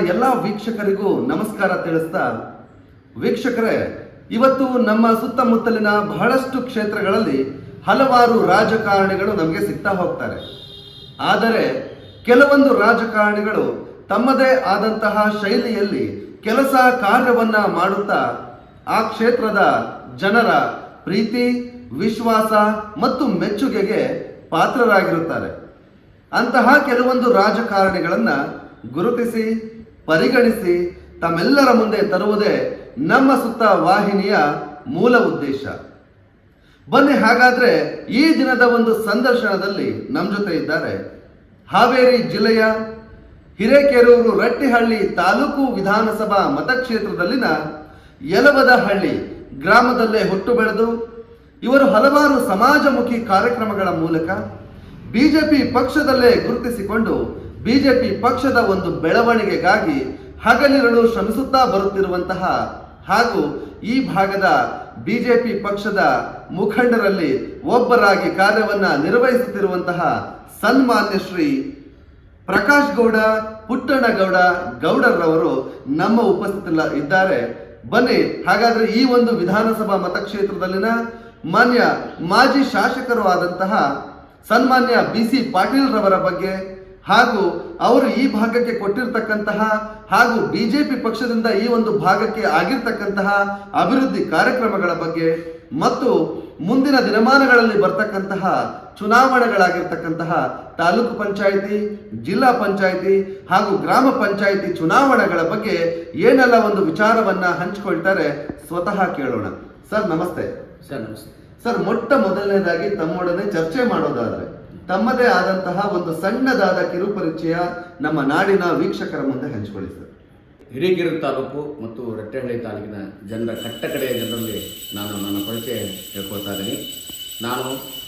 ಎಲ್ಲ ವೀಕ್ಷಕರಿಗೂ ನಮಸ್ಕಾರ ತಿಳಿಸ್ತಾ, ವೀಕ್ಷಕರೇ, ಇವತ್ತು ನಮ್ಮ ಸುತ್ತಮುತ್ತಲಿನ ಬಹಳಷ್ಟು ಕ್ಷೇತ್ರಗಳಲ್ಲಿ ಹಲವಾರು ರಾಜಕಾರಣಿಗಳು ನಮಗೆ ಸಿಗ್ತಾ ಹೋಗ್ತಾರೆ. ಆದರೆ, ಕೆಲವೊಂದು ರಾಜಕಾರಣಿಗಳು ತಮ್ಮದೇ ಆದಂತಹ ಶೈಲಿಯಲ್ಲಿ ಕೆಲಸ ಕಾರ್ಯವನ್ನ ಮಾಡುತ್ತಾ, ಆ ಕ್ಷೇತ್ರದ ಜನರ ಪ್ರೀತಿ, ವಿಶ್ವಾಸ ಮತ್ತು ಮೆಚ್ಚುಗೆಗೆ ಪಾತ್ರರಾಗಿರುತ್ತಾರೆ. ಅಂತಹ ಕೆಲವೊಂದು ರಾಜಕಾರಣಿಗಳನ್ನ ಗುರುತಿಸಿ ಪರಿಗಣಿಸಿ ತಮ್ಮೆಲ್ಲರ ಮುಂದೆ ತರುವುದೇ ನಮ್ಮ ಸುತ್ತ ವಾಹಿನಿಯ ಮೂಲ ಉದ್ದೇಶ. ಬನ್ನಿ ಹಾಗಾದ್ರೆ ಈ ದಿನದ ಒಂದು ಸಂದರ್ಶನದಲ್ಲಿ ನಮ್ಮ ಜೊತೆ ಇದ್ದಾರೆ ಹಾವೇರಿ ಜಿಲ್ಲೆಯ ಹಿರೇಕೆರೂರು ರಟ್ಟಿಹಳ್ಳಿ ತಾಲೂಕು ವಿಧಾನಸಭಾ ಮತಕ್ಷೇತ್ರದಲ್ಲಿನ ಯಲವದಹಳ್ಳಿ ಗ್ರಾಮದಲ್ಲೇ ಹುಟ್ಟು ಬೆಳೆದು ಇವರು ಹಲವಾರು ಸಮಾಜಮುಖಿ ಕಾರ್ಯಕ್ರಮಗಳ ಮೂಲಕ ಬಿಜೆಪಿ ಪಕ್ಷದಲ್ಲೇ ಗುರುತಿಸಿಕೊಂಡು ಬಿಜೆಪಿ ಪಕ್ಷದ ಒಂದು ಬೆಳವಣಿಗೆಗಾಗಿ ಹಗಲಿರಳು ಶ್ರಮಿಸುತ್ತಾ ಬರುತ್ತಿರುವಂತಹ ಹಾಗೂ ಈ ಭಾಗದ ಬಿಜೆಪಿ ಪಕ್ಷದ ಮುಖಂಡರಲ್ಲಿ ಒಬ್ಬರಾಗಿ ಕಾರ್ಯವನ್ನ ನಿರ್ವಹಿಸುತ್ತಿರುವಂತಹ ಸನ್ಮಾನ್ಯ ಶ್ರೀ ಪ್ರಕಾಶ್ ಗೌಡ ಪುಟ್ಟಣ್ಣಗೌಡ ಗೌಡರವರು ನಮ್ಮ ಉಪಸ್ಥಿತಿ ಇದ್ದಾರೆ. ಬನ್ನಿ, ಹಾಗಾದ್ರೆ ಈ ಒಂದು ವಿಧಾನಸಭಾ ಮತಕ್ಷೇತ್ರದಲ್ಲಿನ ಮಾನ್ಯ ಮಾಜಿ ಶಾಸಕರು ಆದಂತಹ ಸನ್ಮಾನ್ಯ ಬಿ ಸಿ ಪಾಟೀಲ್ ರವರ ಬಗ್ಗೆ ಹಾಗೂ ಅವರು ಈ ಭಾಗಕ್ಕೆ ಕೊಟ್ಟಿರತಕ್ಕಂತಹ ಹಾಗೂ ಬಿಜೆಪಿ ಪಕ್ಷದಿಂದ ಈ ಒಂದು ಭಾಗಕ್ಕೆ ಆಗಿರ್ತಕ್ಕಂತಹ ಅಭಿವೃದ್ಧಿ ಕಾರ್ಯಕ್ರಮಗಳ ಬಗ್ಗೆ ಮತ್ತು ಮುಂದಿನ ದಿನಮಾನಗಳಲ್ಲಿ ಬರ್ತಕ್ಕಂತಹ ಚುನಾವಣೆಗಳಾಗಿರ್ತಕ್ಕಂತಹ ತಾಲೂಕು ಪಂಚಾಯಿತಿ ಜಿಲ್ಲಾ ಪಂಚಾಯಿತಿ ಹಾಗೂ ಗ್ರಾಮ ಪಂಚಾಯಿತಿ ಚುನಾವಣೆಗಳ ಬಗ್ಗೆ ಏನೆಲ್ಲ ಒಂದು ವಿಚಾರವನ್ನ ಹಂಚಿಕೊಳ್ತಾರೆ ಸ್ವತಃ ಕೇಳೋಣ. ಸರ್ ನಮಸ್ತೆ. ಸರ್ ನಮಸ್ತೆ. ಸರ್ ಮೊಟ್ಟ ಮೊದಲನೇದಾಗಿ ತಮ್ಮೊಡನೆ ಚರ್ಚೆ ಮಾಡೋದಾದ್ರೆ ತಮ್ಮದೇ ಆದಂತಹ ಒಂದು ಸಣ್ಣದಾದ ಕಿರುಪರಿಚಯ ನಮ್ಮ ನಾಡಿನ ವೀಕ್ಷಕರ ಮುಂದೆ ಹಂಚಿಕೊಳ್ಳಿ ಸರ್ ತಾಲೂಕು ಮತ್ತು ರಟ್ಟೆಹಳ್ಳಿ ತಾಲೂಕಿನ ಜನರ ಕಟ್ಟಕಡೆಯ ಜನರಲ್ಲಿ ನಾನು ನನ್ನ ಪರಿಚಯ ಹೇಳ್ಕೊಳ್ತಾ ಇದ್ದೀನಿ. ನಾನು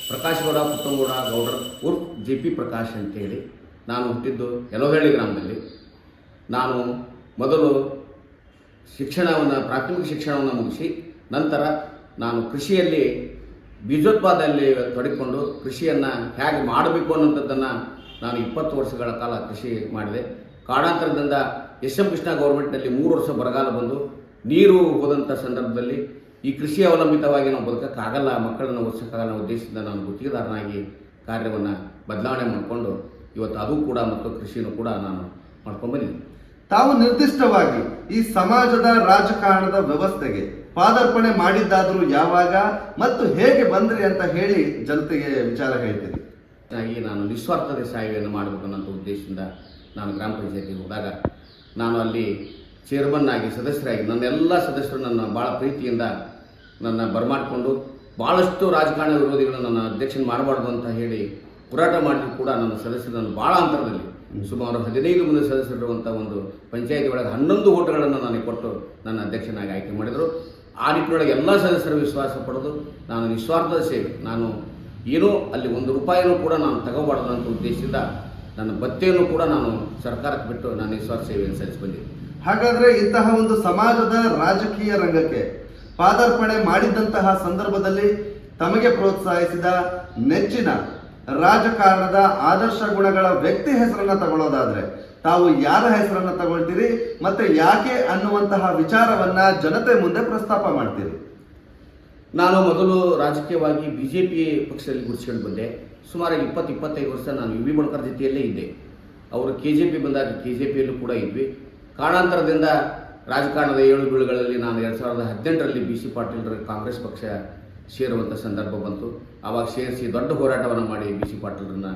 ಪ್ರಕಾಶ್ ಗೌಡ ಪುಟ್ಟಂಗೌಡ, ಗೌಡರ್ ಉರ್ಫ್ ಜಿ ಪಿ ಪ್ರಕಾಶ್ ಅಂತೇಳಿ. ನಾನು ಹುಟ್ಟಿದ್ದು ಯಲೋಹಳ್ಳಿ ಗ್ರಾಮದಲ್ಲಿ. ನಾನು ಮೊದಲು ಶಿಕ್ಷಣವನ್ನು ಪ್ರಾಥಮಿಕ ಶಿಕ್ಷಣವನ್ನು ಮುಗಿಸಿ ನಂತರ ನಾನು ಕೃಷಿಯಲ್ಲಿ ಬೀಜೋತ್ಪಾದನೆಯಲ್ಲಿ ತೊಡಗಿಕೊಂಡು ಕೃಷಿಯನ್ನು ಹೇಗೆ ಮಾಡಬೇಕು ಅನ್ನೋಂಥದ್ದನ್ನು ನಾನು ಇಪ್ಪತ್ತು ವರ್ಷಗಳ ಕಾಲ ಕೃಷಿ ಮಾಡಿದೆ. ಕಾಡಾಂತರದಿಂದ ಎಸ್ ಎಂ ಕೃಷ್ಣ ಗೌರ್ಮೆಂಟ್ನಲ್ಲಿ ಮೂರು ವರ್ಷ ಬರಗಾಲ ಬಂದು ನೀರು ಹೋದಂಥ ಸಂದರ್ಭದಲ್ಲಿ ಈ ಕೃಷಿ ಅವಲಂಬಿತವಾಗಿ ನಾವು ಬದುಕೋಕ್ಕಾಗಲ್ಲ, ಮಕ್ಕಳನ್ನು ಓದಿಸೋಕ್ಕಾಗಲ್ಲ ಉದ್ದೇಶದಿಂದ ನಾನು ಗುತ್ತಿಗೆದಾರನಾಗಿ ಕಾರ್ಯವನ್ನು ಬದಲಾವಣೆ ಮಾಡಿಕೊಂಡು ಇವತ್ತು ಅದು ಕೂಡ ಮತ್ತು ಕೃಷಿನೂ ಕೂಡ ನಾನು ಮಾಡ್ಕೊಂಡು ತಾವು ನಿರ್ದಿಷ್ಟವಾಗಿ ಈ ಸಮಾಜದ ರಾಜಕಾರಣದ ವ್ಯವಸ್ಥೆಗೆ ಪಾದಾರ್ಪಣೆ ಮಾಡಿದ್ದಾದರೂ ಯಾವಾಗ ಮತ್ತು ಹೇಗೆ ಬಂದ್ರಿ ಅಂತ ಹೇಳಿ ಜನತೆಗೆ ವಿಚಾರ ಹೇಳ್ತೀನಿ. ಹಾಗಾಗಿ ನಾನು ನಿಸ್ವಾರ್ಥದ ಸೇವೆಯನ್ನು ಮಾಡಬೇಕು ಅನ್ನೋ ಉದ್ದೇಶದಿಂದ ನಾನು ಗ್ರಾಮ ಪಂಚಾಯತಿಗೆ ಹೋದಾಗ ನಾನು ಅಲ್ಲಿ ಚೇರ್ಮನ್ ಆಗಿ ಸದಸ್ಯರಾಗಿ ನನ್ನೆಲ್ಲ ಸದಸ್ಯರು ನನ್ನ ಭಾಳ ಪ್ರೀತಿಯಿಂದ ನನ್ನ ಬರಮಾಡಿಕೊಂಡು ಭಾಳಷ್ಟು ರಾಜಕಾರಣ ವಿರೋಧಿಗಳು ನನ್ನ ಅಧ್ಯಕ್ಷನ ಮಾಡಬಾರ್ದು ಅಂತ ಹೇಳಿ ಹೋರಾಟ ಮಾಡಿದ್ರು ಕೂಡ ನನ್ನ ಸದಸ್ಯರನ್ನು ನನ್ನ ಭಾಳ ಅಂತರದಲ್ಲಿ. ಸುಮಾರು ಹದಿನೈದು ಮಂದಿ ಸದಸ್ಯರಿರುವಂಥ ಒಂದು ಪಂಚಾಯತಿ ಒಳಗೆ ಹನ್ನೊಂದು ಓಟ್ಗಳನ್ನು ನನಗೆ ಕೊಟ್ಟು ನನ್ನ ಅಧ್ಯಕ್ಷನಾಗಿ ಆಯ್ಕೆ ಮಾಡಿದರು. ಆ ನಿಟ್ಟಿನೊಳಗೆ ಎಲ್ಲ ಸದಸ್ಯರ ವಿಶ್ವಾಸ ಪಡೆದು ನಾನು ನಿಸ್ವಾರ್ಥದ ಸೇವೆ. ನಾನು ಏನೋ ಅಲ್ಲಿ ಒಂದು ರೂಪಾಯಿನೂ ಕೂಡ ನಾನು ತಗೋಬಾರ್ದು ಅಂತ ಉದ್ದೇಶದಿಂದ ನನ್ನ ಭತ್ಯೆಯನ್ನು ಕೂಡ ನಾನು ಸರ್ಕಾರಕ್ಕೆ ಬಿಟ್ಟು ನಾನು ನಿಸ್ವಾರ್ಥ ಸೇವೆಯನ್ನು ಸಲ್ಲಿಸಿ ಹಾಗಾದರೆ ಇಂತಹ ಒಂದು ಸಮಾಜದ ರಾಜಕೀಯ ರಂಗಕ್ಕೆ ಪಾದಾರ್ಪಣೆ ಮಾಡಿದ್ದಂತಹ ಸಂದರ್ಭದಲ್ಲಿ ತಮಗೆ ಪ್ರೋತ್ಸಾಹಿಸಿದ ನೆಚ್ಚಿನ ರಾಜಕಾರಣದ ಆದರ್ಶ ಗುಣಗಳ ವ್ಯಕ್ತಿ ಹೆಸರನ್ನ ತಗೊಳ್ಳೋದಾದ್ರೆ ತಾವು ಯಾರ ಹೆಸರನ್ನ ತಗೊಳ್ತೀರಿ, ಮತ್ತೆ ಯಾಕೆ ಅನ್ನುವಂತಹ ವಿಚಾರವನ್ನ ಜನತೆ ಮುಂದೆ ಪ್ರಸ್ತಾಪ ಮಾಡ್ತೀರಿ? ನಾನು ಮೊದಲು ರಾಜಕೀಯವಾಗಿ ಬಿ ಜೆ ಪಿ ಪಕ್ಷದಲ್ಲಿ ಗುರುಸ್ಕೊಂಡು ಬಂದೆ. ಸುಮಾರು ಇಪ್ಪತ್ತು, ಇಪ್ಪತ್ತೈದು ವರ್ಷ ನಾನು ಯು ವಿ ಬಣಕರ್ ಜೊತೆಯಲ್ಲೇ ಇದ್ದೆ. ಅವರು ಕೆ ಜೆ ಪಿ ಬಂದಾಗ ಕೆ ಜೆ ಪಿಯಲ್ಲೂ ಕೂಡ ಇದ್ವಿ. ಕಾರಣಾಂತರದಿಂದ ರಾಜಕಾರಣದ ಏಳು ಬೀಳುಗಳಲ್ಲಿ ನಾನು ಎರಡು ಸಾವಿರದ ಹದಿನೆಂಟರಲ್ಲಿ ಬಿ ಸಿ ಪಾಟೀಲ್ರ ಕಾಂಗ್ರೆಸ್ ಪಕ್ಷ ಸೇರುವಂಥ ಸಂದರ್ಭ ಬಂತು. ಆವಾಗ ಸೇರಿಸಿ ದೊಡ್ಡ ಹೋರಾಟವನ್ನು ಮಾಡಿ ಬಿ ಸಿ ಪಾಟೀಲ್ರನ್ನ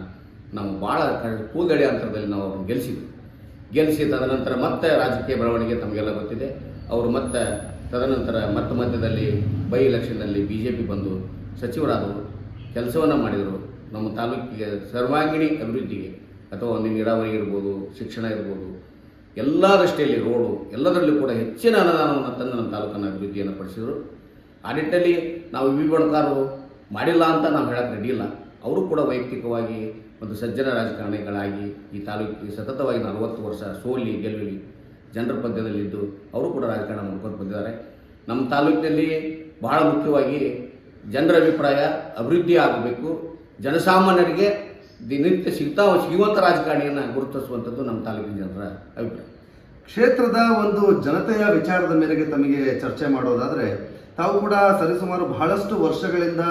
ನಾವು ಭಾಳ ಕೂದಳಿ ಅಂತರದಲ್ಲಿ ನಾವು ಅವ್ರನ್ನ ಗೆಲ್ಲಿಸಿದ್ವಿ ಗೆಲ್ಲಿಸಿ ತದನಂತರ ಮತ್ತೆ ರಾಜಕೀಯ ಬೆಳವಣಿಗೆ ತಮಗೆಲ್ಲ ಗೊತ್ತಿದೆ. ಅವರು ಮತ್ತೆ ತದನಂತರ ಮತ್ತೆ ಮಧ್ಯದಲ್ಲಿ ಬೈ ಎಲೆಕ್ಷನ್ನಲ್ಲಿ ಬಿ ಜೆ ಪಿ ಬಂದು ಸಚಿವರಾದರು ಕೆಲಸವನ್ನು ಮಾಡಿದರು. ನಮ್ಮ ತಾಲೂಕಿಗೆ ಸರ್ವಾಂಗೀಣಿ ಅಭಿವೃದ್ಧಿಗೆ ಅಥವಾ ಒಂದು ನೀರಾವರಿ ಇರ್ಬೋದು, ಶಿಕ್ಷಣ ಇರ್ಬೋದು ಎಲ್ಲ ದೃಷ್ಟಿಯಲ್ಲಿ ರೋಡು, ಎಲ್ಲದರಲ್ಲೂ ಕೂಡ ಹೆಚ್ಚಿನ ಅನುದಾನವನ್ನು ತಂದು ನಮ್ಮ ತಾಲೂಕನ್ನು ಅಭಿವೃದ್ಧಿಯನ್ನು ಪಡಿಸಿದರು. ಆ ನಿಟ್ಟಲ್ಲಿ ನಾವು ವಿ ಬಣಕಾರರು ಮಾಡಿಲ್ಲ ಅಂತ ನಾವು ಹೇಳಕ್ಕೆ ರೆಡಿಯಿಲ್ಲ ಅವರು ಕೂಡ ವೈಯಕ್ತಿಕವಾಗಿ ಒಂದು ಸಜ್ಜನ ರಾಜಕಾರಣಿಗಳಾಗಿ ಈ ತಾಲೂಕಿಗೆ ಸತತವಾಗಿ ನಲವತ್ತು ವರ್ಷ ಸೋಲಿ ಗೆಲುವಿ ಜನರ ಪದ್ಯದಲ್ಲಿದ್ದು ಅವರು ಕೂಡ ರಾಜಕಾರಣ ಮಾಡ್ಕೊಂಡು ಬಂದಿದ್ದಾರೆ. ನಮ್ಮ ತಾಲೂಕಿನಲ್ಲಿ ಬಹಳ ಮುಖ್ಯವಾಗಿ ಜನರ ಅಭಿಪ್ರಾಯ ಅಭಿವೃದ್ಧಿ ಆಗಬೇಕು. ಜನಸಾಮಾನ್ಯರಿಗೆ ದಿನನಿತ್ಯ ಸಿಗ್ತಾ ಸಿಗುವಂಥ ರಾಜಕಾರಣಿಯನ್ನು ಗುರುತಿಸುವಂಥದ್ದು ನಮ್ಮ ತಾಲೂಕಿನ ಜನರ ಅಭಿಪ್ರಾಯ. ಕ್ಷೇತ್ರದ ಒಂದು ಜನತೆಯ ವಿಚಾರದ ಮೇರೆಗೆ ತಮಗೆ ಚರ್ಚೆ ಮಾಡೋದಾದರೆ ತಾವು ಕೂಡ ಸರಿಸುಮಾರು ಬಹಳಷ್ಟು ವರ್ಷಗಳಿಂದ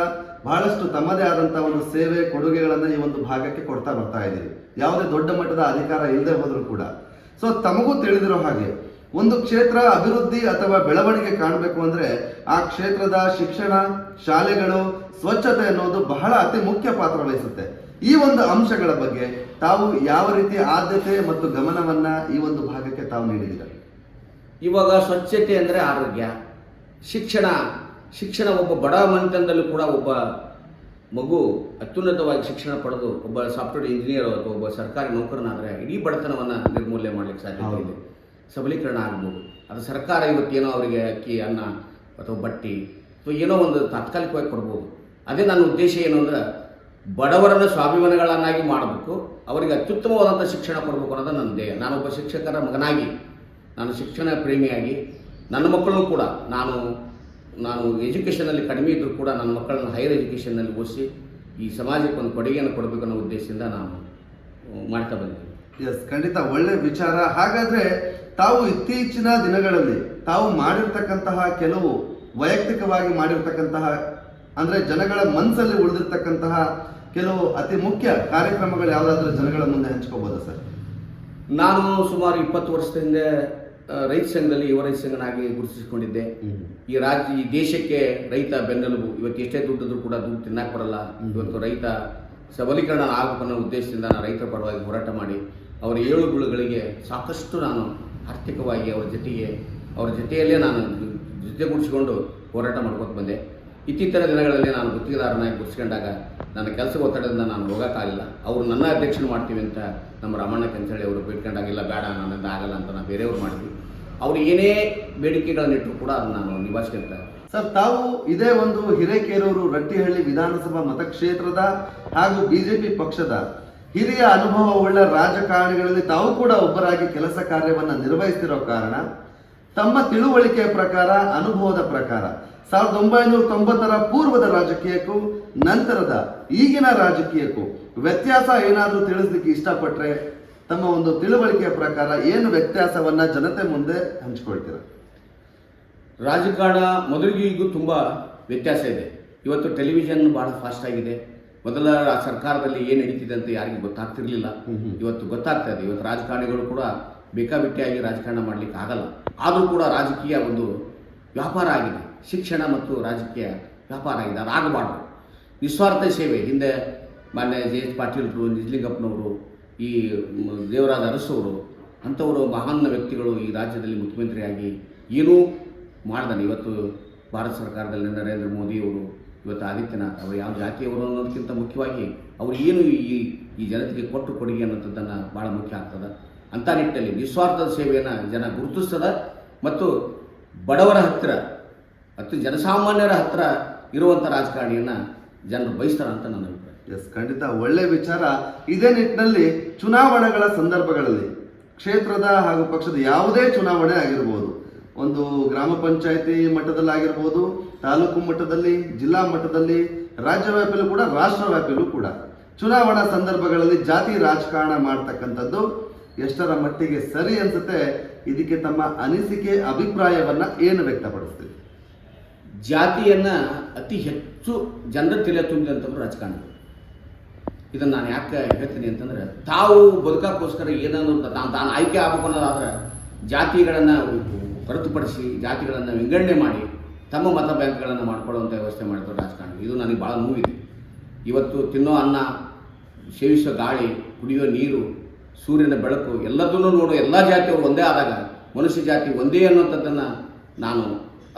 ಬಹಳಷ್ಟು ತಮ್ಮದೇ ಆದಂತಹ ಒಂದು ಸೇವೆ, ಕೊಡುಗೆಗಳನ್ನು ಈ ಒಂದು ಭಾಗಕ್ಕೆ ಕೊಡ್ತಾ ಬರ್ತಾ ಇದ್ದೀವಿ. ಯಾವುದೇ ದೊಡ್ಡ ಮಟ್ಟದ ಅಧಿಕಾರ ಇಲ್ಲದೆ ಹೋದರೂ ಕೂಡ. ಸೊ ತಮಗೂ ತಿಳಿದಿರೋ ಹಾಗೆ, ಒಂದು ಕ್ಷೇತ್ರ ಅಭಿವೃದ್ಧಿ ಅಥವಾ ಬೆಳವಣಿಗೆ ಕಾಣಬೇಕು ಅಂದ್ರೆ ಆ ಕ್ಷೇತ್ರದ ಶಿಕ್ಷಣ, ಶಾಲೆಗಳು, ಸ್ವಚ್ಛತೆ ಅನ್ನೋದು ಬಹಳ ಅತಿ ಮುಖ್ಯ ಪಾತ್ರ ವಹಿಸುತ್ತೆ. ಈ ಒಂದು ಅಂಶಗಳ ಬಗ್ಗೆ ತಾವು ಯಾವ ರೀತಿ ಆದ್ಯತೆ ಮತ್ತು ಗಮನವನ್ನ ಈ ಒಂದು ಭಾಗಕ್ಕೆ ತಾವು ನೀಡಿದ್ದೀರಾ? ಇವಾಗ ಸ್ವಚ್ಛತೆ ಅಂದ್ರೆ ಆರೋಗ್ಯ, ಶಿಕ್ಷಣ ಶಿಕ್ಷಣ ಒಬ್ಬ ಬಡ ಮನೆತನದಲ್ಲೂ ಕೂಡ ಒಬ್ಬ ಮಗು ಅತ್ಯುನ್ನತವಾಗಿ ಶಿಕ್ಷಣ ಪಡೆದು ಒಬ್ಬ ಸಾಫ್ಟ್ವೇರ್ ಇಂಜಿನಿಯರ್ ಅಥವಾ ಒಬ್ಬ ಸರ್ಕಾರಿ ನೌಕರನಾದರೆ ಇಡೀ ಬಡತನವನ್ನು ನಿರ್ಮೂಲನೆ ಮಾಡಲಿಕ್ಕೆ ಸಾಧ್ಯತೆ ಇದೆ. ಸಬಲೀಕರಣ ಆಗ್ಬೋದು. ಅದು ಸರ್ಕಾರ ಇವತ್ತೇನೋ ಅವರಿಗೆ ಅಕ್ಕಿ ಅನ್ನ ಅಥವಾ ಬಟ್ಟಿ ಅಥವಾ ಏನೋ ಒಂದು ತಾತ್ಕಾಲಿಕವಾಗಿ ಕೊಡ್ಬೋದು. ಅದೇ ನನ್ನ ಉದ್ದೇಶ ಏನು ಅಂದ್ರೆ ಬಡವರನ್ನು ಸ್ವಾಭಿಮಾನಿಗಳನ್ನಾಗಿ ಮಾಡಬೇಕು. ಅವರಿಗೆ ಅತ್ಯುತ್ತಮವಾದಂಥ ಶಿಕ್ಷಣ ಕೊಡಬೇಕು ಅನ್ನೋದು ನನ್ನ ಧ್ಯೇಯ. ನಾನೊಬ್ಬ ಶಿಕ್ಷಕರ ಮಗನಾಗಿ ನಾನು ಶಿಕ್ಷಣ ಪ್ರೇಮಿಯಾಗಿ ನನ್ನ ಮಕ್ಕಳು ಕೂಡ ನಾನು ನಾನು ಎಜುಕೇಷನಲ್ಲಿ ಕಡಿಮೆ ಇದ್ದರೂ ಕೂಡ ನನ್ನ ಮಕ್ಕಳನ್ನ ಹೈಯರ್ ಎಜುಕೇಷನ್ನಲ್ಲಿ ಓದಿಸಿ ಈ ಸಮಾಜಕ್ಕೆ ಒಂದು ಕೊಡುಗೆಯನ್ನು ಕೊಡಬೇಕು ಅನ್ನೋ ಉದ್ದೇಶದಿಂದ ನಾನು ಮಾಡ್ತಾ ಬಂದಿದ್ದೀನಿ. ಎಸ್ ಖಂಡಿತ ಒಳ್ಳೆ ವಿಚಾರ. ಹಾಗಾದರೆ ತಾವು ಇತ್ತೀಚಿನ ದಿನಗಳಲ್ಲಿ ತಾವು ಮಾಡಿರ್ತಕ್ಕಂತಹ ಕೆಲವು ವೈಯಕ್ತಿಕವಾಗಿ ಮಾಡಿರ್ತಕ್ಕಂತಹ ಅಂದರೆ ಜನಗಳ ಮನಸ್ಸಲ್ಲಿ ಉಳಿದಿರ್ತಕ್ಕಂತಹ ಕೆಲವು ಅತಿ ಮುಖ್ಯ ಕಾರ್ಯಕ್ರಮಗಳು ಯಾವುದಾದ್ರೂ ಜನಗಳ ಮುಂದೆ ಹಂಚ್ಕೋಬೋದಾ ಸರ್? ನಾನು ಸುಮಾರು ಇಪ್ಪತ್ತು ವರ್ಷದಿಂದ ರೈತ ಸಂಘದಲ್ಲಿ ಯುವ ರೈತ ಸಂಘನಾಗಿ ಗುರುತಿಸಿಕೊಂಡಿದ್ದೆ. ಈ ರಾಜ್ಯ ಈ ದೇಶಕ್ಕೆ ರೈತ ಬೆನ್ನೆಲುಬು. ಇವತ್ತು ಎಷ್ಟೇ ದುಡ್ಡಿದ್ರು ಕೂಡ ದುಡ್ಡು ತಿನ್ನಕ್ಕೆ ಬರಲ್ಲ. ಇವತ್ತು ರೈತ ಸಬಲೀಕರಣ ಆಗಬೇಕು ಅನ್ನೋ ಉದ್ದೇಶದಿಂದ ನಾನು ರೈತರ ಪರವಾಗಿ ಹೋರಾಟ ಮಾಡಿ ಅವರ ಏಳು ಬೀಳುಗಳಿಗೆ ಸಾಕಷ್ಟು ನಾನು ಆರ್ಥಿಕವಾಗಿ ಅವರ ಜೊತೆಗೆ ಅವರ ಜೊತೆಯಲ್ಲೇ ನಾನು ಜೊತೆಗೂಡಿಸಿಕೊಂಡು ಹೋರಾಟ ಮಾಡ್ಕೊತ ಬಂದೆ. ಇತ್ತೀಚಿನ ದಿನಗಳಲ್ಲಿ ನಾನು ಗುತ್ತಿಗೆದಾರನಾಗಿ ಗುರುತಿಸ್ಕೊಂಡಾಗ ನನ್ನ ಕೆಲಸ ಒತ್ತಡದಿಂದ ನಾನು ಹೋಗೋಕ್ಕಾಗಲಿಲ್ಲ. ಅವರು ನನ್ನ ಅಧ್ಯಕ್ಷನ ಮಾಡ್ತೀವಿ ಅಂತ ನಮ್ಮ ರಾಮಣ್ಣ ಕಂಚಳಿ ಅವರು ಬೇಡ್ಕೊಂಡಾಗಿಲ್ಲ ಬೇಡ ನನ್ನಿಂದ ಆಗಲ್ಲ ಅಂತ ನಾನು ಬೇರೆಯವ್ರು ಮಾಡಿದ್ವಿ. ಅವರು ಏನೇ ಬೇಡಿಕೆಗಳನ್ನಿಟ್ಟರು ಕೂಡ ಅದನ್ನು ನಾನು ನಿಭಾಯಿಸ್ಕೊಳ್ತಾ ಸರ್, ತಾವು ಇದೇ ಒಂದು ಹಿರೇಕೇರೂರು ರಟ್ಟಿಹಳ್ಳಿ ವಿಧಾನಸಭಾ ಮತಕ್ಷೇತ್ರದ ಹಾಗೂ ಬಿಜೆಪಿ ಪಕ್ಷದ ಹಿರಿಯ ಅನುಭವವುಳ್ಳ ರಾಜಕಾರಣಿಗಳಲ್ಲಿ ತಾವು ಕೂಡ ಒಬ್ಬರಾಗಿ ಕೆಲಸ ಕಾರ್ಯವನ್ನು ನಿರ್ವಹಿಸ್ತಿರೋ ಕಾರಣ, ತಮ್ಮ ತಿಳುವಳಿಕೆಯ ಪ್ರಕಾರ, ಅನುಭವದ ಪ್ರಕಾರ, ಸಾವಿರದ ಒಂಬೈನೂರ ತೊಂಬತ್ತರ ಪೂರ್ವದ ರಾಜಕೀಯಕ್ಕೂ ನಂತರದ ಈಗಿನ ರಾಜಕೀಯಕ್ಕೂ ವ್ಯತ್ಯಾಸ ಏನಾದರೂ ತಿಳಿಸ್ಲಿಕ್ಕೆ ಇಷ್ಟಪಟ್ಟರೆ ತಮ್ಮ ಒಂದು ತಿಳುವಳಿಕೆಯ ಪ್ರಕಾರ ಏನು ವ್ಯತ್ಯಾಸವನ್ನ ಜನತೆ ಮುಂದೆ ಹಂಚಿಕೊಳ್ತೀರ? ರಾಜಕಾರಣ ಮೊದಲಿಗೂ ಈಗೂ ತುಂಬ ವ್ಯತ್ಯಾಸ ಇದೆ. ಇವತ್ತು ಟೆಲಿವಿಷನ್ ಬಹಳ ಫಾಸ್ಟ್ ಆಗಿದೆ. ಮೊದಲ ಸರ್ಕಾರದಲ್ಲಿ ಏನು ನಡೀತಿದೆ ಅಂತ ಯಾರಿಗೂ ಗೊತ್ತಾಗ್ತಿರ್ಲಿಲ್ಲ. ಇವತ್ತು ಗೊತ್ತಾಗ್ತಾ ಇದೆ. ಇವತ್ತು ರಾಜಕಾರಣಿಗಳು ಕೂಡ ಬೇಕಾಬಿಟ್ಟಿಯಾಗಿ ರಾಜಕಾರಣ ಮಾಡಲಿಕ್ಕೆ ಆಗಲ್ಲ. ಆದರೂ ಕೂಡ ರಾಜಕೀಯ ಒಂದು ವ್ಯಾಪಾರ ಆಗಿದೆ. ಶಿಕ್ಷಣ ಮತ್ತು ರಾಜಕೀಯ ವ್ಯಾಪಾರ ಆಗಿದೆ. ಅದಾಗಬಾರ್ದು. ನಿಸ್ವಾರ್ಥ ಸೇವೆ. ಹಿಂದೆ ಮಾನ್ಯ ಜೆ ಎಚ್ ಪಾಟೀಲ್ರು ನಿಜಲಿಂಗಪ್ಪನವರು, ಈ ದೇವರಾದ ಅರಸವರು, ಅಂಥವರು ಮಹಾನ್ ವ್ಯಕ್ತಿಗಳು ಈ ರಾಜ್ಯದಲ್ಲಿ ಮುಖ್ಯಮಂತ್ರಿಯಾಗಿ ಏನೂ ಮಾಡ್ದಾನೆ. ಇವತ್ತು ಭಾರತ ಸರ್ಕಾರದಲ್ಲಿ ನರೇಂದ್ರ ಮೋದಿಯವರು ಇವತ್ತು ಆದಿತ್ಯನಾಥ್ ಅವರು, ಯಾವ ಜಾತಿಯವರು ಅನ್ನೋದಕ್ಕಿಂತ ಮುಖ್ಯವಾಗಿ ಅವರು ಏನು ಈ ಈ ಜನತೆಗೆ ಕೊಟ್ಟು ಕೊಡುಗೆ ಅನ್ನೋಂಥದ್ದನ್ನು ಭಾಳ ಮುಖ್ಯ ಆಗ್ತದೆ. ಅಂಥ ನಿಟ್ಟಲ್ಲಿ ನಿಸ್ವಾರ್ಥದ ಸೇವೆಯನ್ನು ಜನ ಗುರುತಿಸ್ತದೆ. ಮತ್ತು ಬಡವರ ಹತ್ತಿರ, ಮತ್ತು ಜನಸಾಮಾನ್ಯರ ಹತ್ತಿರ ಇರುವಂಥ ರಾಜಕಾರಣಿಯನ್ನು ಜನರು ಬಯಸ್ತಾರೆ ಅಂತ ನನ್ನ ಅಭಿಪ್ರಾಯ. ಎಸ್ ಖಂಡಿತ. ಒಳ್ಳೆ ವಿಚಾರ. ಇದೇ ನಿಟ್ಟಿನಲ್ಲಿ ಚುನಾವಣೆಗಳ ಸಂದರ್ಭಗಳಲ್ಲಿ ಕ್ಷೇತ್ರದ ಹಾಗೂ ಪಕ್ಷದ ಯಾವುದೇ ಚುನಾವಣೆ ಆಗಿರ್ಬೋದು, ಒಂದು ಗ್ರಾಮ ಪಂಚಾಯತಿ ಮಟ್ಟದಲ್ಲಾಗಿರ್ಬೋದು, ತಾಲೂಕು ಮಟ್ಟದಲ್ಲಿ, ಜಿಲ್ಲಾ ಮಟ್ಟದಲ್ಲಿ ರಾಜ್ಯ ವ್ಯಾಪಿಯಲ್ಲೂ ಕೂಡ ರಾಷ್ಟ್ರ ವ್ಯಾಪಿಯಲ್ಲೂ ಕೂಡ ಚುನಾವಣಾ ಸಂದರ್ಭಗಳಲ್ಲಿ ಜಾತಿ ರಾಜಕಾರಣ ಮಾಡ್ತಕ್ಕಂಥದ್ದು ಎಷ್ಟರ ಮಟ್ಟಿಗೆ ಸರಿ ಅನ್ಸುತ್ತೆ, ಇದಕ್ಕೆ ತಮ್ಮ ಅನಿಸಿಕೆ, ಅಭಿಪ್ರಾಯವನ್ನ ಏನು ವ್ಯಕ್ತಪಡಿಸ್ತೀವಿ ಜಾತಿಯನ್ನು ಅತಿ ಹೆಚ್ಚು ಜನರ ತಲೆ ತುಂಬಿದಂಥವ್ರು ರಾಜಕಾರಣಿಗಳು ಇದನ್ನು ನಾನು ಯಾಕೆ ಹೇಳ್ತೀನಿ ಅಂತಂದ್ರೆ, ತಾವು ಬದುಕಕ್ಕೋಸ್ಕರ ಏನನ್ನು ತಾನು ತಾನು ಆಯ್ಕೆ ಆಗಬೇಕು ಅನ್ನೋದಾದ್ರೆ, ಜಾತಿಗಳನ್ನು ಹೊರತುಪಡಿಸಿ ಜಾತಿಗಳನ್ನು ವಿಂಗಡಣೆ ಮಾಡಿ, ತಮ್ಮ ಮತ ಬ್ಯಾಂಕ್ಗಳನ್ನು ಮಾಡ್ಕೊಳ್ಳುವಂಥ ವ್ಯವಸ್ಥೆ ಮಾಡಿದ್ರು ರಾಜಕಾರಣ. ಇದು ನನಗೆ ಭಾಳ ನೋವಿದೆ. ಇವತ್ತು ತಿನ್ನೋ ಅನ್ನ, ಸೇವಿಸೋ ಗಾಳಿ, ಕುಡಿಯೋ ನೀರು, ಸೂರ್ಯನ ಬೆಳಕು, ಎಲ್ಲದನ್ನು ನೋಡು, ಎಲ್ಲ ಜಾತಿಯವರು ಒಂದೇ ಆದಾಗ ಮನುಷ್ಯ ಜಾತಿ ಒಂದೇ ಅನ್ನುವಂಥದ್ದನ್ನು ನಾನು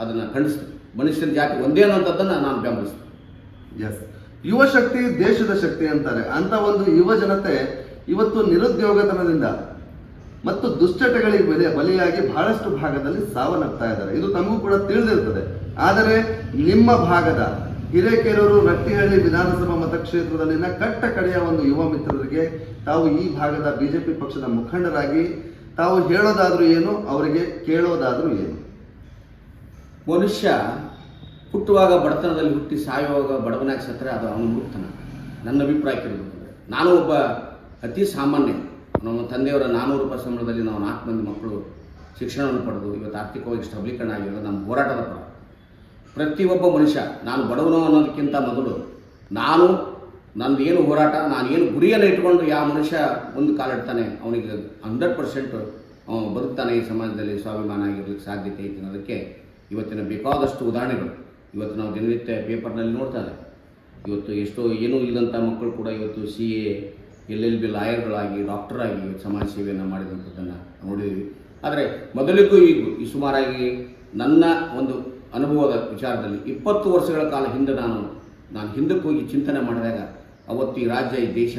ಅದನ್ನು ಖಂಡಿಸ್ತೇನೆ. ಮನುಷ್ಯನ ಜಾತಿ ಒಂದೇ ಅನ್ನೋಂಥದ್ದನ್ನು ನಾನು ಬೆಂಬಲಿಸ್ತೇನೆ. ಎಸ್ ಯುವ ಶಕ್ತಿ ದೇಶದ ಶಕ್ತಿ ಅಂತಾರೆ. ಅಂತ ಒಂದು ಯುವ ಜನತೆ ಇವತ್ತು ನಿರುದ್ಯೋಗತನದಿಂದ ಮತ್ತು ದುಶ್ಚಟಗಳಿಗೆ ಬಲಿ ಬಲಿಯಾಗಿ ಬಹಳಷ್ಟು ಭಾಗದಲ್ಲಿ ಸಾವನ್ನಪ್ತಾ ಇದ್ದಾರೆ. ಇದು ತಮಗೂ ಕೂಡ ತಿಳಿದಿರ್ತದೆ. ಆದರೆ ನಿಮ್ಮ ಭಾಗದ ಹಿರೇಕೆರೂರು ರಟ್ಟಿಹಳ್ಳಿ ವಿಧಾನಸಭಾ ಮತಕ್ಷೇತ್ರದಲ್ಲಿನ ಕಟ್ಟ ಕಡೆಯ ಒಂದು ಯುವ ಮಿತ್ರರಿಗೆ ತಾವು ಈ ಭಾಗದ ಬಿಜೆಪಿ ಪಕ್ಷದ ಮುಖಂಡರಾಗಿ ತಾವು ಹೇಳೋದಾದ್ರೂ ಏನು, ಅವರಿಗೆ ಕೇಳೋದಾದ್ರೂ ಏನು? ಮನುಷ್ಯ ಹುಟ್ಟುವಾಗ ಬಡತನದಲ್ಲಿ ಹುಟ್ಟಿ ಸಾಯುವಾಗ ಬಡವನಾಗಿ ಸತ್ತರೆ ಅದು ಅವನು ಮುಕ್ತನ ನನ್ನ ಅಭಿಪ್ರಾಯ ಕೇಳಬೇಕಂದ್ರೆ, ನಾನು ಒಬ್ಬ ಅತಿ ಸಾಮಾನ್ಯ, ನಮ್ಮ ತಂದೆಯವರ ನಾನ್ನೂರು ರೂಪಾಯಿ ಸಂಬಳದಲ್ಲಿ ನಾವು ನಾಲ್ಕು ಮಂದಿ ಮಕ್ಕಳು ಶಿಕ್ಷಣವನ್ನು ಪಡೆದು ಇವತ್ತು ಆರ್ಥಿಕವಾಗಿ ಸಬಲೀಕರಣ ಆಗಿರೋದು ನಮ್ಮ ಹೋರಾಟದ ಪರ. ಪ್ರತಿಯೊಬ್ಬ ಮನುಷ್ಯ, ನಾನು ಬಡವನು ಅನ್ನೋದಕ್ಕಿಂತ ಮೊದಲು ನಾನು ನಂದು ಏನು ಹೋರಾಟ ನಾನು ಏನು ಗುರಿಯನ್ನು ಇಟ್ಕೊಂಡು ಯಾವ ಮನುಷ್ಯ ಒಂದು ಕಾಲಿಡ್ತಾನೆ ಅವನಿಗೆ ಹಂಡ್ರೆಡ್ ಪರ್ಸೆಂಟ್ ಬದುಕ್ತಾನೆ ಈ ಸಮಾಜದಲ್ಲಿ, ಸ್ವಾಭಿಮಾನ ಆಗಿರಲಿಕ್ಕೆ ಸಾಧ್ಯತೆ ಐತೆ ಅನ್ನೋದಕ್ಕೆ ಇವತ್ತಿನ ಬೇಕಾದಷ್ಟು ಉದಾಹರಣೆಗಳು. ಇವತ್ತು ನಾವು ದಿನನಿತ್ಯ ಪೇಪರ್ನಲ್ಲಿ ನೋಡ್ತಾ ಇದ್ದೇವೆ. ಇವತ್ತು ಎಷ್ಟೋ ಏನೂ ಇಲ್ಲದಂಥ ಮಕ್ಕಳು ಕೂಡ ಇವತ್ತು C A, L L B ಲಾಯರ್ಗಳಾಗಿ, ಡಾಕ್ಟರಾಗಿ ಸಮಾಜ ಸೇವೆಯನ್ನು ಮಾಡಿದಂಥದ್ದನ್ನು ನೋಡಿದ್ದೀವಿ. ಆದರೆ ಮೊದಲಿಗೂ ಈಗ ಈ ಸುಮಾರಾಗಿ ನನ್ನ ಒಂದು ಅನುಭವದ ವಿಚಾರದಲ್ಲಿ ಇಪ್ಪತ್ತು ವರ್ಷಗಳ ಕಾಲ ಹಿಂದೆ ನಾನು ನಾನು ಹಿಂದಕ್ಕೆ ಹೋಗಿ ಚಿಂತನೆ ಮಾಡಿದಾಗ ಅವತ್ತು ಈ ರಾಜ್ಯ, ಈ ದೇಶ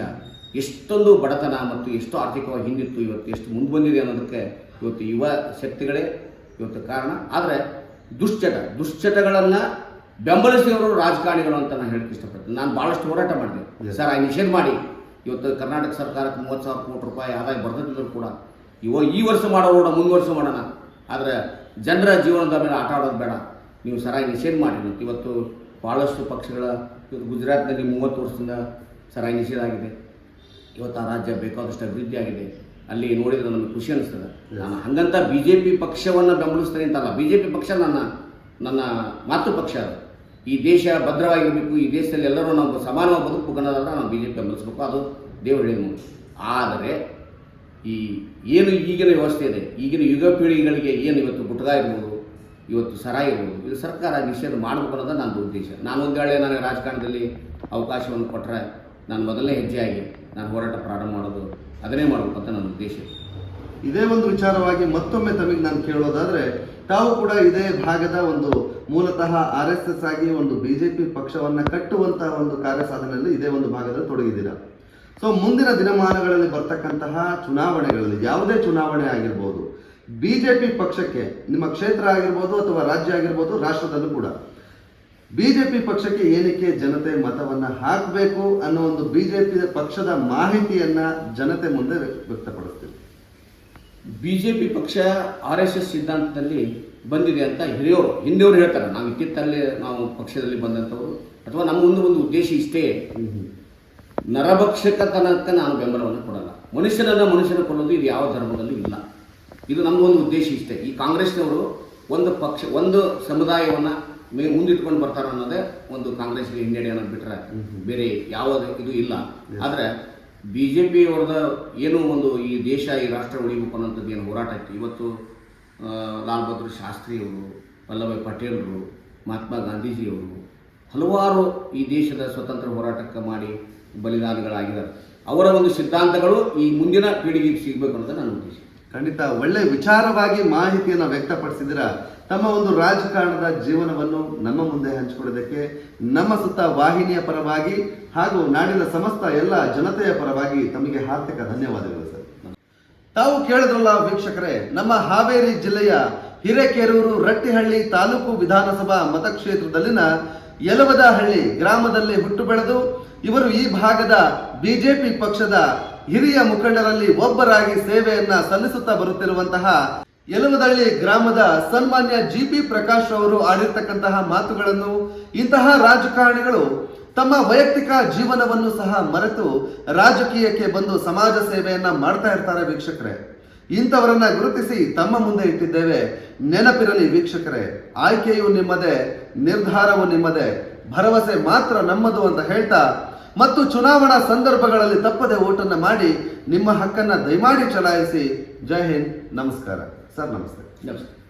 ಎಷ್ಟೊಂದು ಬಡತನ ಮತ್ತು ಎಷ್ಟು ಆರ್ಥಿಕವಾಗಿ ಹಿಂದಿತ್ತು, ಇವತ್ತು ಎಷ್ಟು ಮುಂದೆ ಬಂದಿದೆ ಅನ್ನೋದಕ್ಕೆ ಇವತ್ತು ಯುವ ಶಕ್ತಿಗಳೇ ಇವತ್ತು ಕಾರಣ. ಆದರೆ ದುಶ್ಚಟ ದುಶ್ಚಟಗಳನ್ನು ಬೆಂಬಲಿಸಿದವರು ರಾಜಕಾರಣಿಗಳು ಅಂತ ನಾನು ಹೇಳಕ್ಕೆ ಇಷ್ಟಪಡ್ತೀನಿ. ನಾನು ಭಾಳಷ್ಟು ಹೋರಾಟ ಮಾಡಿದೆ. ಸರ್ ಆ ನಿಷೇಧ ಮಾಡಿ. ಇವತ್ತು ಕರ್ನಾಟಕ ಸರ್ಕಾರಕ್ಕೆ ಮೂವತ್ತು ಸಾವಿರ ಕೋಟಿ ರೂಪಾಯಿ ಆದಾಯ ಬರ್ದಿದ್ರು ಕೂಡ. ಇವ ಈ ವರ್ಷ ಮಾಡೋಣ ಮುಂದುವರ್ಷ ಮಾಡೋಣ. ಆದರೆ ಜನರ ಜೀವನದ ಮೇಲೆ ಆಟ ಆಡೋದು ಬೇಡ. ನೀವು ಸರಾಗಿ ನಿಷೇಧ ಮಾಡಿ ಇವತ್ತು ಭಾಳಷ್ಟು ಪಕ್ಷಗಳ ಇವತ್ತು ಗುಜರಾತ್ನಲ್ಲಿ ಮೂವತ್ತು ವರ್ಷದಿಂದ ಸರಾಗಿ ನಿಷೇಧ ಆಗಿದೆ. ಇವತ್ತು ಆ ರಾಜ್ಯ ಬೇಕಾದಷ್ಟು ಅಭಿವೃದ್ಧಿ ಆಗಿದೆ. ಅಲ್ಲಿ ನೋಡಿದ್ರೆ ನಮಗೆ ಖುಷಿ ಅನಿಸ್ತದೆ. ನಾನು ಹಂಗಂತ ಬಿ ಜೆ ಪಿ ಪಕ್ಷವನ್ನು ಬೆಂಬಲಿಸ್ತೇನೆ ಅಂತಲ್ಲ ಬಿ ಜೆ ಪಿ ಪಕ್ಷ ನನ್ನ ನನ್ನ ಮಾತೃ ಪಕ್ಷ ಅದು. ಈ ದೇಶ ಭದ್ರವಾಗಿರಬೇಕು, ಈ ದೇಶದಲ್ಲಿ ಎಲ್ಲರೂ ನಾವು ಸಮಾನವಾಗಿ ಬದುಕಬೇಕು ಅನ್ನೋದಲ್ಲ ನಾವು ಬಿ ಜೆ ಪಿ ಬೆಂಬಲಿಸಬೇಕು, ಅದು ದೇವರು ಹೇಳಿದ ಮಾತು. ಆದರೆ, ಈ ಏನು ಈಗಿನ ವ್ಯವಸ್ಥೆ ಇದೆ, ಈಗಿನ ಯುಗ ಪೀಳಿಗೆಗಳಿಗೆ ಏನು ಇವತ್ತು ಗುಟ್ಗ ಇರ್ಬೋದು, ಇವತ್ತು ಸರ ಇರ್ಬೋದು, ಇದು ಸರ್ಕಾರ ನಿಷೇಧ ಮಾಡಬೇಕು ಅನ್ನೋದು ನನ್ನ ಉದ್ದೇಶ. ನಾನು ಒಂದು ವೇಳೆ ನನಗೆ ರಾಜಕಾರಣದಲ್ಲಿ ಅವಕಾಶವನ್ನು ಕೊಟ್ಟರೆ ನಾನು ಮೊದಲನೇ ಹೆಜ್ಜೆಯಾಗಿ ನಾನು ಹೋರಾಟ ಪ್ರಾರಂಭ ಮಾಡೋದು ಅದನ್ನೇ ಮಾಡಬೇಕು ಅಂತ ನನ್ನ ಉದ್ದೇಶ. ಇದೇ ಒಂದು ವಿಚಾರವಾಗಿ ಮತ್ತೊಮ್ಮೆ ತಮಗೆ ನಾನು ಕೇಳೋದಾದ್ರೆ ತಾವು ಕೂಡ ಇದೇ ಭಾಗದ ಒಂದು ಮೂಲತಃ ಆರ್ ಎಸ್ ಎಸ್ ಆಗಿ ಒಂದು ಬಿಜೆಪಿ ಪಕ್ಷವನ್ನ ಕಟ್ಟುವಂತಹ ಒಂದು ಕಾರ್ಯ ಸಾಧನೆಯಲ್ಲಿ ಇದೇ ಒಂದು ಭಾಗದಲ್ಲಿ ತೊಡಗಿದ್ದೀರಾ. ಸೊ ಮುಂದಿನ ದಿನಮಾನಗಳಲ್ಲಿ ಬರ್ತಕ್ಕಂತಹ ಚುನಾವಣೆಗಳಲ್ಲಿ ಯಾವುದೇ ಚುನಾವಣೆ ಆಗಿರ್ಬೋದು ಬಿಜೆಪಿ ಪಕ್ಷಕ್ಕೆ ನಿಮ್ಮ ಕ್ಷೇತ್ರ ಆಗಿರ್ಬೋದು ಅಥವಾ ರಾಜ್ಯ ಆಗಿರ್ಬೋದು, ರಾಷ್ಟ್ರದಲ್ಲೂ ಕೂಡ. ಬಿಜೆಪಿ ಪಕ್ಷಕ್ಕೆ ಏನಕ್ಕೆ ಜನತೆ ಮತವನ್ನ ಹಾಕಬೇಕು ಅನ್ನೋ ಒಂದು ಬಿಜೆಪಿ ಪಕ್ಷದ ಮಾಹಿತಿಯನ್ನ ಜನತೆ ಮುಂದೆ ವ್ಯಕ್ತಪಡಿಸ್ತೀವಿ ಬಿ ಜೆ ಪಿ ಪಕ್ಷ ಆರ್ ಎಸ್ ಎಸ್ ಸಿದ್ಧಾಂತದಲ್ಲಿ ಬಂದಿದೆ ಅಂತ ಹಿರಿಯವರು ಹಿಂದೆಯವರು ಹೇಳ್ತಾರೆ. ನಾವು ಇತ್ತಿತ್ತಲ್ಲಿ ನಾವು ಪಕ್ಷದಲ್ಲಿ ಬಂದಂಥವ್ರು. ಅಥವಾ ನಮ್ಮ ಒಂದು ಒಂದು ಉದ್ದೇಶ ಇಷ್ಟೇ. ನರಭಕ್ಷಕತನಕ್ಕೆ ನಾನು ಬೆಂಬಲವನ್ನು ಕೊಡಲ್ಲ. ಮನುಷ್ಯನನ್ನು ಮನುಷ್ಯನ ಕೊಡೋದು ಇದು ಯಾವ ಧರ್ಮದಲ್ಲೂ ಇಲ್ಲ. ಇದು ನಮ್ಮ ಒಂದು ಉದ್ದೇಶ ಇಷ್ಟೇ. ಈ ಕಾಂಗ್ರೆಸ್ನವರು ಒಂದು ಪಕ್ಷ, ಒಂದು ಸಮುದಾಯವನ್ನು ಮೇ ಮುಂದಿಟ್ಕೊಂಡು ಬರ್ತಾರ ಅನ್ನೋದೇ ಒಂದು ಕಾಂಗ್ರೆಸ್ಗೆ ಹಿನ್ನಡೆ ಅನ್ನೋದು ಬಿಟ್ಟರೆ ಬೇರೆ ಯಾವ ಇದು ಇಲ್ಲ. ಆದರೆ ಬಿ ಜೆ ಏನು ಏನೋ ಒಂದು ಈ ದೇಶ ಈ ರಾಷ್ಟ್ರ ಉಳಿಬೇಕು ಅನ್ನೋಂಥದ್ದು ಏನು ಹೋರಾಟ ಇತ್ತು. ಇವತ್ತು ಲಾಲ್ ಬಹದ್ದೂರ್ ಶಾಸ್ತ್ರಿಯವರು ವಲ್ಲಭಾಯ್ ಪಟೇಲರು ಮಹಾತ್ಮ ಗಾಂಧೀಜಿಯವರು ಹಲವಾರು ಈ ದೇಶದ ಸ್ವತಂತ್ರ ಹೋರಾಟಕ್ಕೆ ಮಾಡಿ ಬಲಿದಾನಗಳಾಗಿದ್ದಾರೆ. ಅವರ ಒಂದು ಸಿದ್ಧಾಂತಗಳು ಈ ಮುಂದಿನ ಪೀಳಿಗೆಗೆ ಸಿಗಬೇಕು ಅನ್ನೋದು ನನ್ನ ಉದ್ದೇಶ ಖಂಡಿತ ಒಳ್ಳೆ ವಿಚಾರವಾಗಿ ಮಾಹಿತಿಯನ್ನು ವ್ಯಕ್ತಪಡಿಸಿದಿರ ತಮ್ಮ ಒಂದು ರಾಜಕಾರಣದ ಜೀವನವನ್ನು ನಮ್ಮ ಮುಂದೆ ಹಂಚಿಕೊಳ್ಳೋದಕ್ಕೆ, ನಮ್ಮ ಸುತ್ತ ವಾಹಿನಿಯ ಪರವಾಗಿ ಹಾಗೂ ನಾಡಿನ ಸಮಸ್ತ ಎಲ್ಲ ಜನತೆಯ ಪರವಾಗಿ ತಮಗೆ ಹಾರ್ದಿಕ ಧನ್ಯವಾದಗಳು ಸರ್. ತಾವು ಕೇಳಿದ್ರಲ್ಲ ವೀಕ್ಷಕರೇ, ನಮ್ಮ ಹಾವೇರಿ ಜಿಲ್ಲೆಯ ಹಿರೇಕೆರೂರು ರಟ್ಟಿಹಳ್ಳಿ ತಾಲೂಕು ವಿಧಾನಸಭಾ ಮತಕ್ಷೇತ್ರದಲ್ಲಿನ ಯಲವದಹಳ್ಳಿ ಗ್ರಾಮದಲ್ಲಿ ಹುಟ್ಟು ಬೆಳೆದು, ಇವರು ಈ ಭಾಗದ ಬಿಜೆಪಿ ಪಕ್ಷದ ಹಿರಿಯ ಮುಖಂಡರಲ್ಲಿ ಒಬ್ಬರಾಗಿ ಸೇವೆಯನ್ನ ಸಲ್ಲಿಸುತ್ತಾ ಬರುತ್ತಿರುವಂತಹ ಯಲವದಹಳ್ಳಿ ಗ್ರಾಮದ ಸನ್ಮಾನ್ಯ ಜಿ ಪಿ ಪ್ರಕಾಶ್ ಅವರು ಆಡಿರ್ತಕ್ಕಂತಹ ಮಾತುಗಳನ್ನು ಇಂತಹ ರಾಜಕಾರಣಿಗಳು ತಮ್ಮ ವೈಯಕ್ತಿಕ ಜೀವನವನ್ನು ಸಹ ಮರೆತು ರಾಜಕೀಯಕ್ಕೆ ಬಂದು ಸಮಾಜ ಸೇವೆಯನ್ನ ಮಾಡ್ತಾ ಇರ್ತಾರೆ ವೀಕ್ಷಕರೇ. ಇಂಥವರನ್ನ ಗುರುತಿಸಿ ತಮ್ಮ ಮುಂದೆ ಇಟ್ಟಿದ್ದೇವೆ. ನೆನಪಿರಲಿ ವೀಕ್ಷಕರೇ, ಆಯ್ಕೆಯು ನಿಮ್ಮದೇ, ನಿರ್ಧಾರವು ನಿಮ್ಮದೇ. ಭರವಸೆ ಮಾತ್ರ ನಮ್ಮದು ಅಂತ ಹೇಳ್ತಾ ಮತ್ತು ಚುನಾವಣಾ ಸಂದರ್ಭಗಳಲ್ಲಿ ತಪ್ಪದೆ ಓಟನ್ನು ಮಾಡಿ ನಿಮ್ಮ ಹಕ್ಕನ್ನ ದಯಮಾಡಿ ಚಲಾಯಿಸಿ. ಜೈ ಹಿಂದ್, ನಮಸ್ಕಾರ. ಸರ್ ನಮಸ್ತೆ. ನಮಸ್ತೆ.